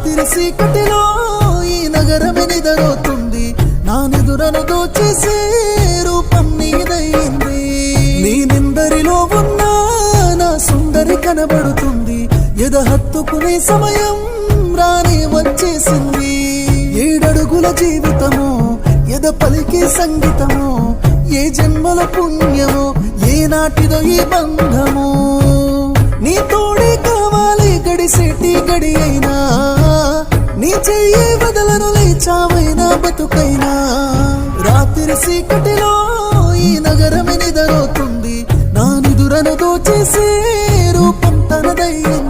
రాత్రి సీకటిలో ఈ నగరమే నిదరోతుంది నా నిదురను దోచేసే రూపం నీదయింది నీ నిందరిలో ఉన్నా నా సుందరి కనబడుతుంది. ఎద హత్తుకునే సమయం రాని వచ్చేసింది. ఏడడుగుల జీవితము ఎద పలికే సంగీతము ఏ జన్మల పుణ్యము ఏ నాటిదో ఈ బంధము. నీ తోడే కావాలి గడిసేటి గడి అయినా. లేచావైనా రాత్రి సీకటిలో ఈ నగరమే నిదరోతుంది నా నిదురను దోచేసే రూపం తనదయ్యింది